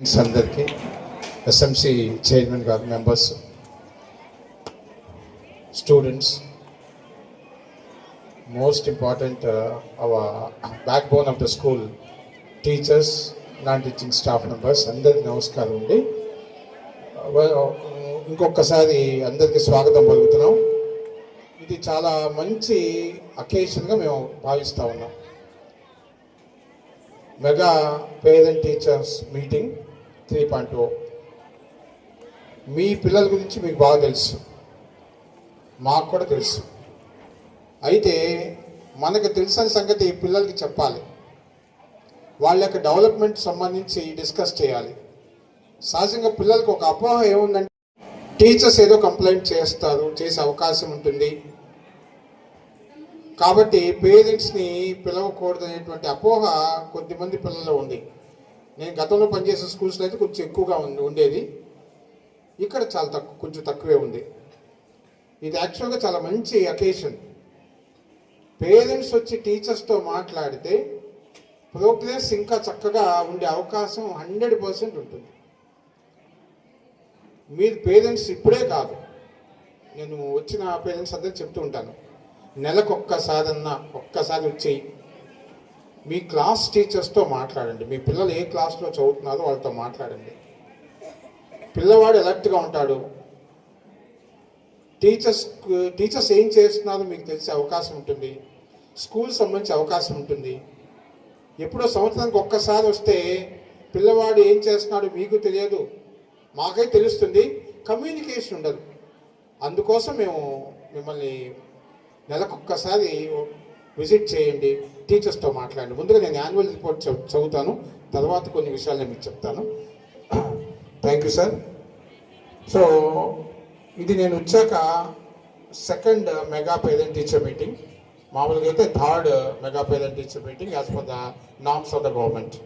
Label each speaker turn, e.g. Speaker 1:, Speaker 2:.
Speaker 1: Friends అందరికీ SMC chairman గారు members students most important our backbone of the school teachers non teaching staff members అందరికీ నమస్కారం అండి. Uh, uh, ఇంకొకసారి అందరికీ స్వాగతం పలుకుతున్నాం. ఇది చాలా మంచి అకేషన్గా మేము భావిస్తూ ఉన్నాం. Mega parent teachers meeting three point o. మీ పిల్లల గురించి మీకు బాగా తెలుసు. మాకు కూడా తెలుసు. అయితే మనకు తెలిసిన సంగతి పిల్లలకి చెప్పాలి. వాళ్ళ యొక్క డెవలప్మెంట్ సంబంధించి డిస్కస్ చేయాలి. సహజంగా పిల్లలకు ఒక అపోహ ఏముందంటే టీచర్స్ ఏదో కంప్లైంట్ చేస్తారు చేసే అవకాశం ఉంటుంది. కాబట్టి పేరెంట్స్ని పిలవకూడదు అనేటువంటి అపోహ కొద్దిమంది పిల్లల్లో ఉంది. నేను గతంలో పనిచేసే స్కూల్స్లో అయితే కొంచెం ఎక్కువగా ఉంది ఉండేది. ఇక్కడ చాలా తక్కువ కొంచెం తక్కువే ఉంది. ఇది యాక్చువల్గా చాలా మంచి అకేషన్ పేరెంట్స్ వచ్చి టీచర్స్తో మాట్లాడితే ప్రోగ్రెస్ ఇంకా చక్కగా ఉండే అవకాశం హండ్రెడ్ పర్సెంట్ ఉంటుంది. మీరు పేరెంట్స్ ఇప్పుడే కాదు. నేను వచ్చిన పేరెంట్స్ అందరూ చెప్తూ ఉంటాను. నెలకు ఒక్కసారన్నా ఒక్కసారి వచ్చి మీ క్లాస్ టీచర్స్తో మాట్లాడండి. మీ పిల్లలు ఏ క్లాస్లో చదువుతున్నారో వాళ్ళతో మాట్లాడండి. పిల్లవాడు ఎలర్ట్గా ఉంటాడు. టీచర్స్ టీచర్స్ ఏం చేస్తున్నారో మీకు తెలిసే అవకాశం ఉంటుంది. స్కూల్ సంబంధించి అవకాశం ఉంటుంది. ఎప్పుడో సంవత్సరానికి ఒక్కసారి వస్తే పిల్లవాడు ఏం చేస్తున్నాడో మీకు తెలియదు. మాకై తెలుస్తుంది. కమ్యూనికేషన్ ఉండదు. అందుకోసం మేము మిమ్మల్ని నెలకొక్కసారి విజిట్ చేయండి టీచర్స్తో మాట్లాడండి. ముందుగా నేను యాన్యువల్ రిపోర్ట్ చదువుతాను. తర్వాత కొన్ని విషయాలు నేను మీకు చెప్తాను. థ్యాంక్ యూ సార్ సో ఇది నేను వచ్చాక second mega parent teacher meeting మామూలుగా అయితే third mega parent teacher meeting as per the norms of the government